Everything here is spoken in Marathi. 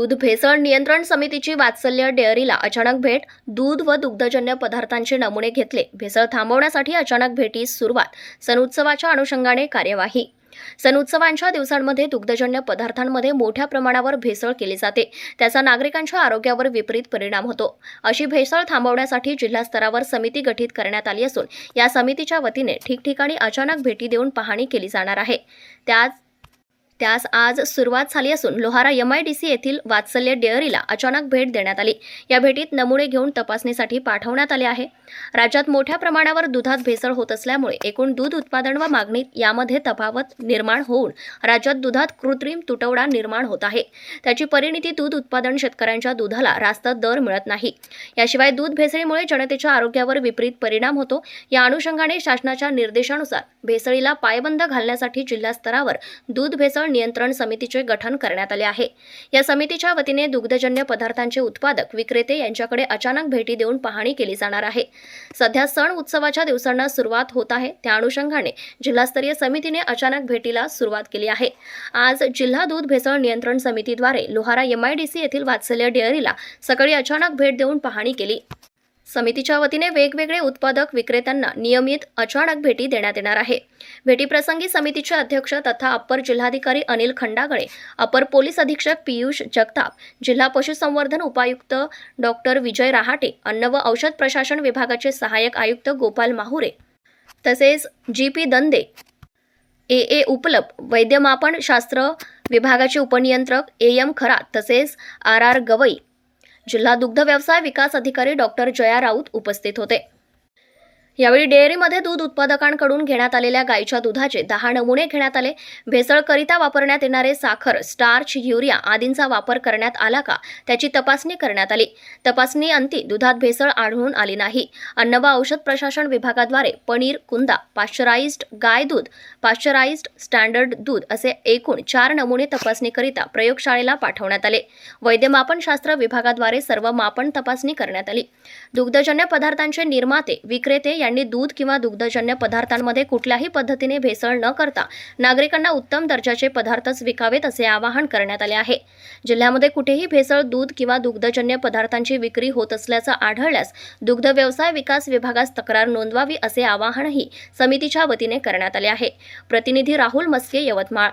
दूध भेसळ नियंत्रण समितीची वात्सल्य डेअरीला अचानक भेट दूध व दुग्धजन्य पदार्थांचे नमुने घेतले. भेसळ थांबवण्यासाठी अचानक भेटीस सुरुवात. सण उत्सवाच्या अनुषंगाने कार्यवाही. सण उत्सवांच्या दिवसांमध्ये दुग्धजन्य पदार्थांमध्ये मोठ्या प्रमाणावर भेसळ केली जाते. त्याचा नागरिकांच्या आरोग्यावर विपरीत परिणाम होतो. अशी भेसळ थांबवण्यासाठी जिल्हा स्तरावर समिती गठीत करण्यात आली असून या समितीच्या वतीने ठिकठिकाणी अचानक भेटी देऊन पाहणी केली जाणार आहे. त्याच त्यास आज सुरुवात झाली असून Lohara M I D C येथील वात्सल्य डेअरीला अचानक भेट देण्यात आली. या भेटीत नमुने घेऊन तपासणीसाठी पाठवण्यात आले आहे. राज्यात मोठ्या प्रमाणावर दुधात भेसळ होत असल्यामुळे एकूण दूध उत्पादन व मागणीत यामध्ये तफावत निर्माण होऊन राज्यात दुधात कृत्रिम तुटवडा निर्माण होत आहे. त्याची परिणिती दूध उत्पादन शेतकऱ्यांच्या दुधाला रास्त दर मिळत नाही. याशिवाय दूध भेसळीमुळे जनतेच्या आरोग्यावर विपरीत परिणाम होतो. या अनुषंगाने शासनाच्या निर्देशानुसार भेसळीला पायबंद घालण्यासाठी जिल्हास्तरावर दूध भेसळ नियंत्रण समितीचे गठन करण्यात आले आहे. या समितीच्या वतीने दुग्धजन्य पदार्थांचे उत्पादक विक्रेते यांच्याकडे अचानक भेटी देऊन पाहणी केली जाणार आहे. सध्या सण उत्सवाच्या दिवसांना सुरुवात होत आहे. त्या अनुषंगाने जिल्हास्तरीय समितीने अचानक भेटीला सुरुवात केली आहे. आज जिल्हा दूध भेसळ नियंत्रण समितीद्वारे लोहारा एमआयडीसी येथील वात्सल्य डेअरीला सकाळी अचानक भेट देऊन पाहणी केली. समितीच्या वतीने वेगवेगळे उत्पादक विक्रेत्यांना नियमित अचानक भेटी देण्यात येणार आहे. भेटीप्रसंगी समितीचे अध्यक्ष तथा अप्पर जिल्हाधिकारी अनिल खंडागळे अपर पोलीस अधीक्षक पियुष जगताप जिल्हा पशुसंवर्धन उपायुक्त डॉक्टर विजय रहाटे अन्न व औषध प्रशासन विभागाचे सहाय्यक आयुक्त गोपाल माहुरे तसेच जी पी दंदे ए ए उपलब वैद्यमापन शास्त्र विभागाचे उपनियंत्रक ए एम खरात तसेच आर आर गवई जिल्हा दुग्ध व्यवसाय विकास अधिकारी डॉक्टर जया राऊत उपस्थित होते. यावेळी डेअरीमध्ये दूध उत्पादकांकडून घेण्यात आलेल्या गायीच्या दुधाचे दहा नमुने घेण्यात आले. भेसळकरिता वापरण्यात येणारे साखर स्टार्च युरिया आदींचा वापर करण्यात आला का? त्याची तपासणी करण्यात आली. तपासणी अंती दुधात भेसळ आढळून आली नाही. अन्न व औषध प्रशासन विभागाद्वारे पनीर कुंदा पाश्चराइज्ड गाय दूध पाश्चराइज्ड स्टँडर्ड दूध असे एकूण चार नमुने तपासणीकरिता प्रयोगशाळेला पाठवण्यात आले. वैद्यमापनशास्त्र विभागाद्वारे सर्व मापन तपासणी करण्यात आली. दुग्धजन्य पदार्थांचे निर्माते विक्रेते या यांनी दूध किंवा दुग्धजन्य पदार्थांमध्ये कुठल्याही पद्धतीने भेसळ न करता नागरिकांना उत्तम दर्जाचे पदार्थच विकावेत असे आवाहन करण्यात आले आहे. जिल्ह्यामध्ये कुठेही भेसळ दूध किंवा दुग्धजन्य पदार्थांची विक्री होत असल्याचं आढळल्यास दुग्ध व्यवसाय विकास विभागास तक्रार नोंदवावी असे आवाहनही समितीच्या वतीने करण्यात आले आहे. प्रतिनिधी राहुल मस्के यवतमाळ.